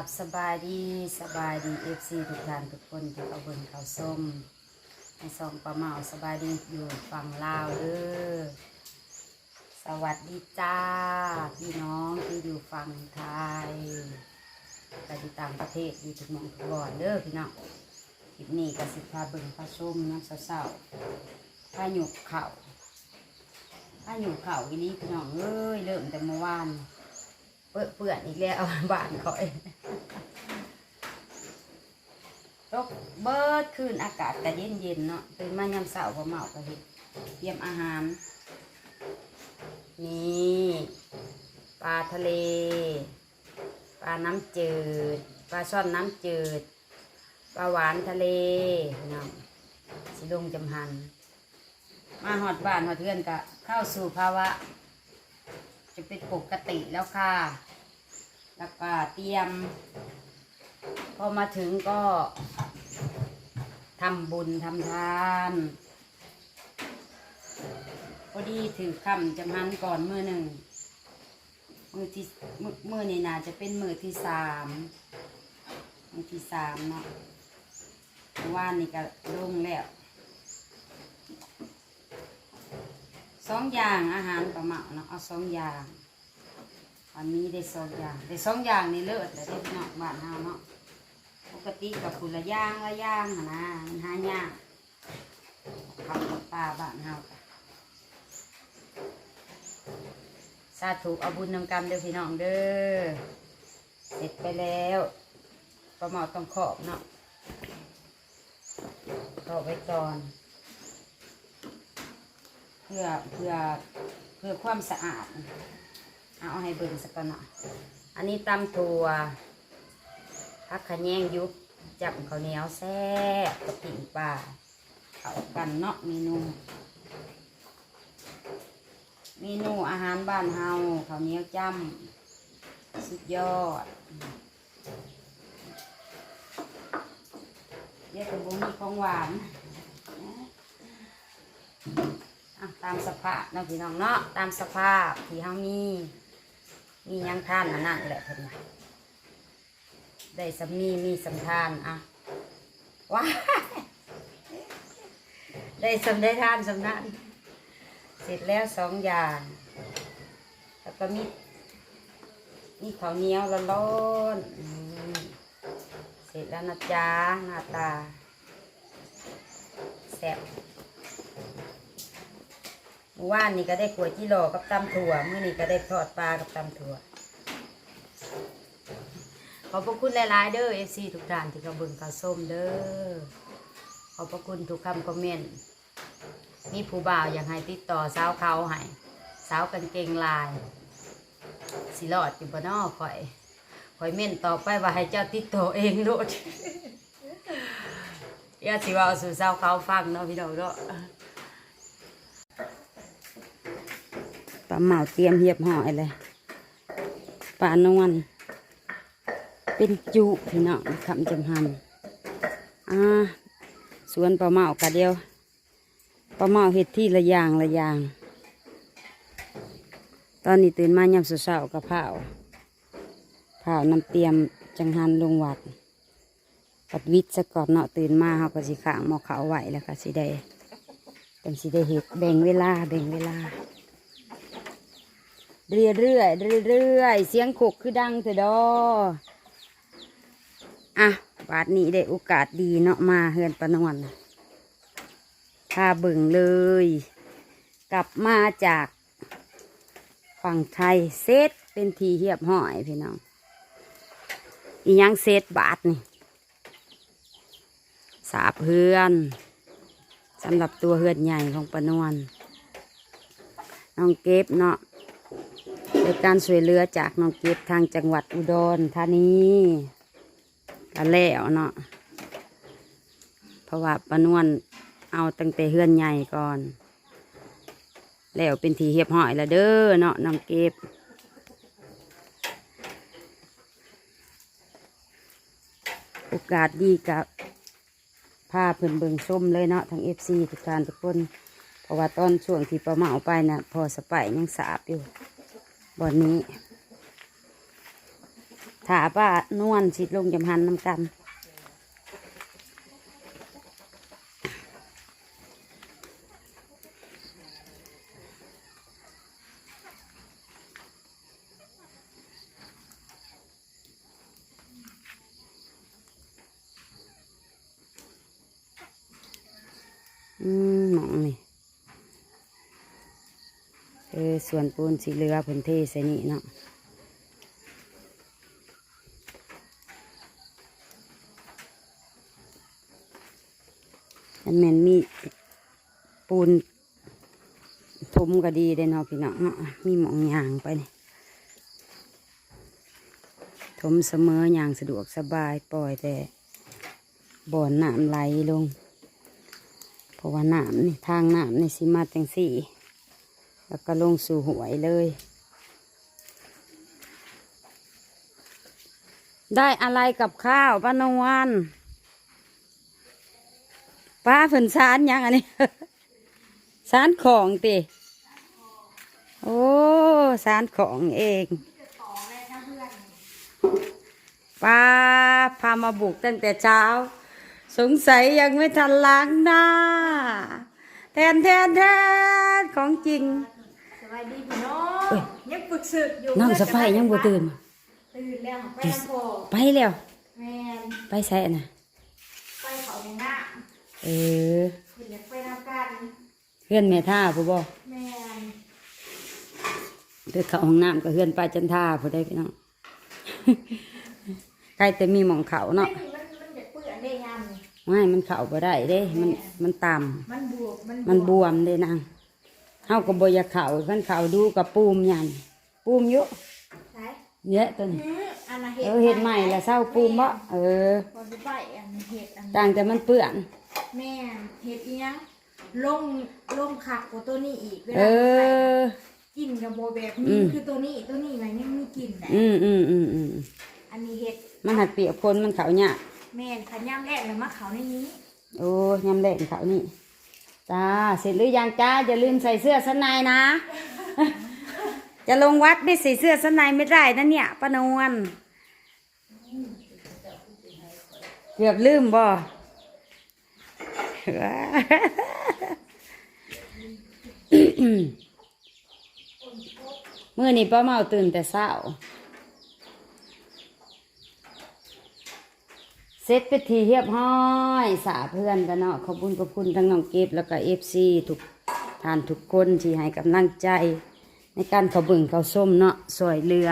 กับสบายดีสบายดีเอฟซีทุกท่านทุกคนที่เขาเบิ่งเขาส้มในซองปลาเมาสบายดีอยู่ฝั่งลาวเด้อสวัสดีจ้า พี่น้องที่อยู่ฝั่งไทยไปที่ต่างประเทศอยู่ทุกมองทุกบ่อนเด้อพี่น้องคลิปนี้ก็สิพาเบิ่งพาส้มน้ำเศร้าๆพาหยุกเข่าพาหยุกเข่าอีนี้พี่น้องเอ้ยเริ่มแต่เมื่อวานเปื้อนเปื่อนอีกแล้วบ้านคอย ตกเบิดคืนอากาศก็เย็นเย็นๆเนาะตื่นมายามเสาร์พอเมาก็เห็ดเตรียมอาหาร นี่ปลาทะเล ปลาน้ำจืด ปลาช่อนน้ำจืด ปลาหวานทะเลเนาะสิลงจำหัน มาหอดบ้านหอดเทือนก็เข้าสู่ภาวะ จะเป็นปกติแล้วค่ะ แล้วก็เตรียม พอมาถึงก็ทำบุญทำทานพอดีถือคำจำหันก่อนมือหนึ่งมือที่มือมือนี่นาจะเป็นมือที่สามมือที่สามเนาะเมื่อว่านนี่ก็ลงแล้วสองอย่างอาหารประมาณเนาะเอาสองอย่างวันนี้ได้สองอย่างได้สองอย่างนี่เลิศเลยได้พี่น้องบ้านเฮาเนาะ กติกับผุละย่างละย่างหั้นนะมันหายากขับกับป่าบ้านเฮาค่ะสาธุเอาบุญนำกรรมเด้อพี่น้องเด้อเสร็จไปแล้วประมาต้องขอบเนาะขอบไว้ก่อน เพื่อเพื่อเพื่อความสะอาด เอาให้เบิ่งสักก่อนหน่อยอันนี้ตำถั่ว พักขะแยงยุบจับข้าวเหนียวแซ่บกับปิ่งปลาเข้ากันเนาะเมนูเมนูอาหารบ้านเฮาข้าวเหนียวจ้ำสุดยอดเรียกว่าบุมีของหวานตามสภาพเนาะพี่น้องเนาะตามสภาพที่เฮามีมียังทานนั่นแหละเพิ่นน่ะ ได้สำนีมีสำทานอะว้าได้สำได้ทานสำนันเสร็จแล้วสองอย่าง แล้วก็มีมีข้าวเหนียวร้อนๆเสร็จแล้วนะจ๊ะหน้าตาแซ่บเมื่อวานนี่ก็ได้ขวดจิโลกับตำถั่วเมื่อนี้ก็ได้ทอดปลากับตำถั่ว ขอบพระคุณหลาย ๆ เด้อเอฟซีทุกท่านที่เขาเบิงเขาส้มเด้อขอบพระคุณทุกคำคอมเมนต์มีผู้บ่าวอยากให้ติดต่อสาวเขาให้สาวกันเกงลายสิรอดอยู่บ่นอข่อยข่อยเม่นต่อไปว่าให้เจ้าติดต่อเองโลดอย่าสิว่าเอาสู่สาวเขาฟังเนาะพี่น้องเนาะปลาเหมาเตรียมเหียบห่อเลยปลานวล เป็นจุพี่น้องคำจำหันอ่าสวนปลาเมากะเดียวปลาเมาเห็ดที่ละอย่างละอย่าง ตอนนี้ตื่นมายามเช้าๆกับเผาวผานำเตรียมจังหันลงวัดปัดวิทย์สะกอบเนาะตื่นมาเขาก็สิขางหมอเขาไหวแล้วก็สิได้เป็นสิได้เห็ดแบ่งเวลาแบ่งเวลา เรื่อยเรื่อยเรื่อยเรื่อยๆเสียงขกคือดังเถอะดอ อะบาทนี้ได้โอกาสดีเนาะมาเฮือนปนวนพาเบิ่งเลย กลับมาจากฝั่งไทยเซตเป็นทีเหียบห้อยพี่น้อง อียังเซตบาทนี่สาบเฮือนสำหรับตัวเฮือนใหญ่ของปนวนน้องเก็บเนาะในการช่วยเหลือจากน้องเก็บทางจังหวัดอุดรธานี กันแล้วเนาะเพราะว่าปนวนเอาตั้งแต่เฮือนใหญ่ก่อน แล้วเป็นทีเหียบห้อยละเด้อเนาะน้องเก็บโอกาสดีกับพาเพิ่นเบิงส้มเลยเนาะทั้งเอฟซีทุกการทุกคนเพราะว่าตอนช่วงที่ประมาเอาไปนะพอสไปยังสาบอยู่บอนนี้ ถาป้านวลสิลงจำหันน้ำกันอืมหมองนี่เออส่วนปูนสีเหลือพื้นที่ใส่นี่เนาะอันแมนมีปู นทุมก็ดีเด้เนาะพี่น้องมีหมองยางไปนี่ทมเสมออย่างสะดวกสบายปล่อยแต่บ่อนน้ำไหลลง เพราะว่าน้ำนี่ทางน้ำนี่สิมาจังสี่ แล้วก็ลงสู่หวยเลย ได้อะไรกับข้าวป้านวลป้าเพิ่นสารยังอันนี้ สารของติโอ้สารของเองป้าพามาบุกตั้งแต่เช้า สงสัยยังไม่ทันล้างหน้า แทนแทนแทนของจริงสวัสดีพี่น้องเอ้ยยังฝึกศึกอยู่น้องสะไฟยังบ่ตื่นตื่นแล้วไปน้ำโพไปแล้วแมนไปใส่น่ะไปเขาในหน้าเออ เห็นอยากไปน้ำกันเพื่อนแม่ท่าผู้บ่แมนเดือเข้าห้องน้ำก็เพื่อนป้าจันท่าผู้ได้พี่น้องใครแต่มีหมองเขาไม่เนาะมันมันอยากเปื่อนได้ยามนี่ไม่มันเข่าบ่ได้เด้ มันมันต่ำมันบวกมันมันบวมเด้นางเฮาก็บ่อยากเข่าเพิ่นเข่าดูกับปูมยันปูมอยู่ใช่เยอะตัวนี้อืมอันน่ะเออเห็ดใหม่ละเศร้าปูมบ่เออพอจะไปอันเห็ดอันต่างแต่มันเปื้อน แม่นเห็ดอีหยัง ลงลงขักกว่าตัวนี้อีกเวเอลาใส่อ กินกับโบแบบอืนี้ม คือตัวนี้ตัวนี้มันยังมีกลิ่นแหละอืมอืมอืมอืมอันนี้เห็ดมันหัดเปียกพ้นมันเขาเนี่ยากแม่นขันย่ำแรกเลยมะเขาในนี้ โอ้ยำแดงเขานี่จ้าเสร็จหรือยังจ้าอย่าลืมใส่เสื้อชั้นในนะ จะลงวัดไม่ใส่เสื้อชั้นในไม่ได้นะเนี่ยป้านวลเกือบลืมบ่ เมื่อนี้ป้าเมาตื่นแต่เช้าเสร็จไปทีเรียบห้อยสาเพื่อนกันเนาะขอบคุณขอบคุณทั้งน้องเก็บแล้วก็เอฟซีทุกทานทุกคนที่ให้กำลังใจ ในการเข้าเบิ่งเข้าส้มเนาะสวยเรือ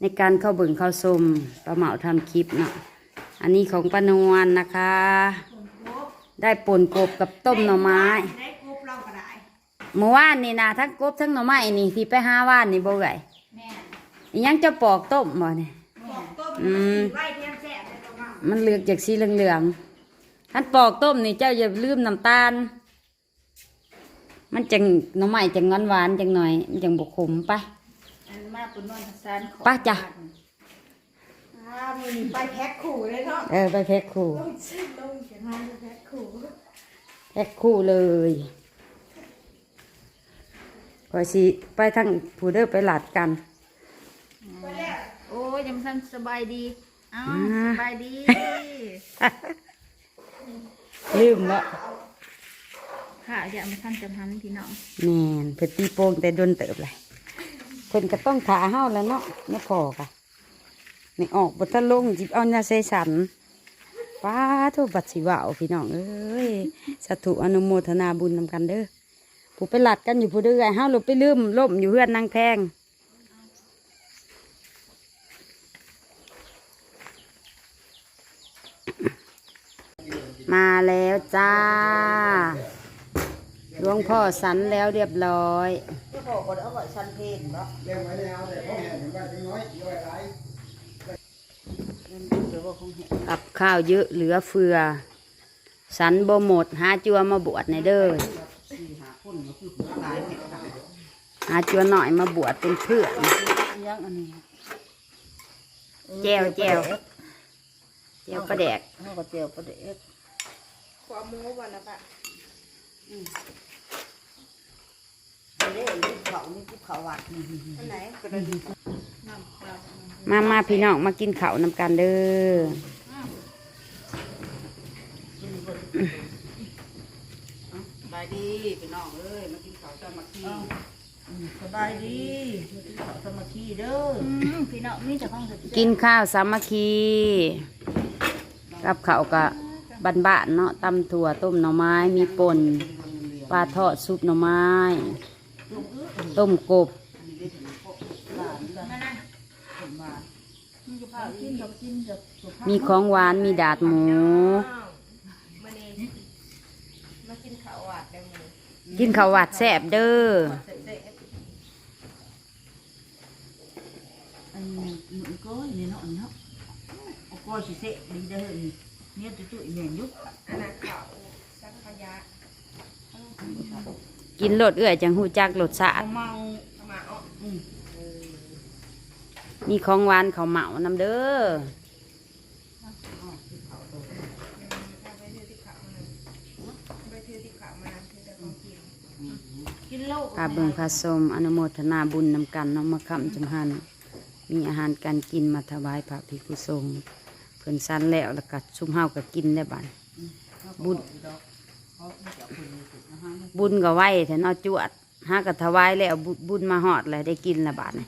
ในการเข้าเบิ่งเข้าส้มป้าเหมาทำคลิปเนาะอันนี้ของป้านวลนะคะ ได้ป่นกบกับต้มหน่อไม้ เมื่อวานนี่นะทั้งกบทั้งหน่อไม้นี่ที่ไปหาว่านนี่บ่ไงแม่นอิหยังจะปอกต้มบ่เนี่ย บอกต้มอืมไว้เทียมแซ่บเลยตัวมามันเหลือกจากสีเหลืองๆท่านปอกต้มนี่เจ้าอย่าลืมน้ำตาล มันจังหน้ำใหม่จังหวานหวานๆจังหน่อยมันจังบกขมไป อันมาปุ่นนวลสานของไป้าจ้ะ อ่ามือนี้ไปแพ็คขู่เลยเนาะเออไปแพ็คคู่ ต้องซื้อต้องเขียนมาแพ็คขู่แพ็คคู่เลย พอสิไปทั้งผู้เด้อไปหลัดกันไปแล้วโอ้ยยังทันสบายดีเอ้าอ่าสบายดีลืมละค่ะอย่ามาทันจำทันพี่น้องแม่นเพิ่นตีโป่งแต่โดนเติบเลยเพิ่นก็ต้องขาเฮาแล้วเนาะไม่พอกะไม่ออกบทะลงจิบเอาเนาใส่สันป้าทุบัดสิว่าวพี่น้องเอ้ยสาธุอนุโมทนาบุญนำกันเด้อ ผู้ไปหลัดกันอยู่ผู้เดือยเฮาหลบไปลืมล่มอยู่เฮือนนางแพงมาแล้วจ้าหลวงพ่อสันแล้วเรียบร้อยกับข้าวเยอะเหลือเฟือ สันบ่หมดหาจัวมาบวชในเด้อ หาจัวหน่อยมาบวชเป็นเพื่อนแจวแจวแจวประแดกเขาก็เจียวประเดี๋ยวขวาหมูวันละปะเขานี่เขาวัดอันไหนมมามาพี่น้องมากินข้าวนำกันเด้อ สบาย ดีพี่น้องเอ้ยมากินข้าวสามัคคีสบายดีเขาสมาธิเด้ออืมพี่น้องมีแต่ของสุดกินข้าวสามัคคีกับข้าวกะบ้านๆเนาะตำถั่วต้มหน่อไม้มีป่นปลาทอดซุปหน่อไม้ ต้มกบมีของหวานมีดาดหมู มากินข้าวหวานได้หมู กินข้าวหวัดแซ่บเด้ออันนี้มันก้อยนี่เนาะเนาะเอาก้อยสิเสะดีเด้อนี่เนี่ยตุ้ยๆแม่นยุกอันนั้นข้าวสังขยะกินรสเอื้อยจังหูจักรสชาเอาติเมาเข้ามาอ้ออืม มีของหวานข้าวเหมานำเด้อ ไปถือที่ข้าวมาไปถือที่ข้าวมาถือแต่ของ กาเบิงพาสมอนุโมทนาบุญนำกันเน้องมาคำจำหันมีอาหารการกินมาถวายพระภิกษุสงฆ์เพิ่นสันแล้วแล้วก็ชุ่มเฮาก็กินได้บัดบุญเขานบุญก็ไหวแถนอจวดห้าก็ถวายแล้วบุบุญมาหอดเลยได้กินละบาดนี่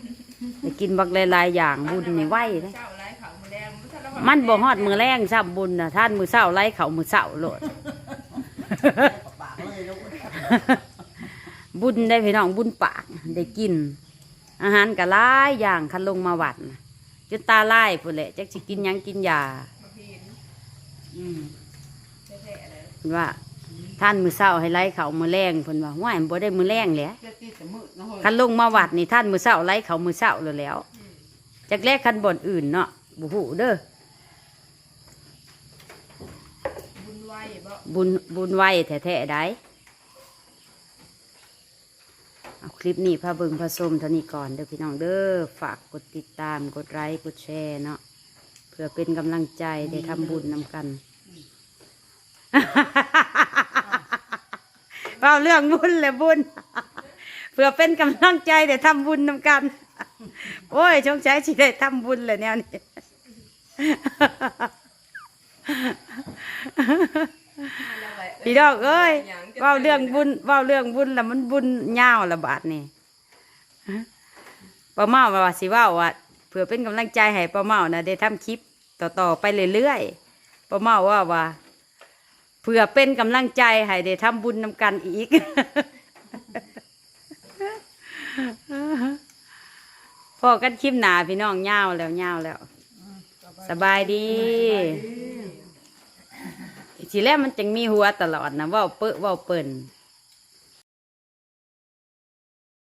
ได้กินบักหลายๆอย่างบุญนี่ไหวเลยเจ้าไรข้าวหมูแดงมันถ้าเมันบ่ฮอดมือแรงซ้ำบุญนะท่านมือเศร้าไล่เขามือเศร้าโลดปากเลยลูก บุญได้พี่น้องบุญปากได้กิน อาหารก็หลายอย่างคันลงมาวัดน่ะจนตาลายพุ่นแหละจักสิกินหยังกินยามาพินอืมแท้ๆเลยเพิ่นว่า ท่านมือเศร้าให้ไล่เขามือแรงเพิ่นว่าว่ายบ่ได้มือแรงแหละ เจ้าที่จะมืดนะเฮ้ยคันลงมาวัดนี่ท่านมือเศร้าไล่เขามือเศร้าเลยแหล้วจากแรกคันบ่อนอื่นเนาะบ่ฮู้เด้อบุญไหวบ่บุญบุญไหวแท้ๆได้ เอาคลิปนี้พาเบิงพาชมเท่านี้ก่อนเด้อพี่น้องเด้อฝากกดติดตามกดไลค์กดแชร์เนาะเพื่อเป็นกำลังใจได้ทำบุญนำกันเปล่าเรื่องบุญเลยบุญ เพื่อเป็นกำลังใจได้ทำบุญนำกัน โอ้ยชงใจสิได้ทำบุญเลยแนวนี้ พี่ดอกเอ้ยเว่าเรื่องบุญเว่าเรื่องบุญแล้วมันบุญยาวละบาทนี่ป้าเมาว่าสิว่าว่าเพื่อเป็นกำลังใจให้ป้าเมานะได้ทำคลิปต่อๆไปเรื่อยๆป้าเมาว่าว่าเพื่อเป็นกำลังใจให้ได้ทำบุญนำกันอีกพอกันคลิปหนาพี่น้องยาวแล้วยาวแล้ว สบายดี สีแรกมันจึงมีหัวตลอดนะว่าเปื้อว่าเปิ่น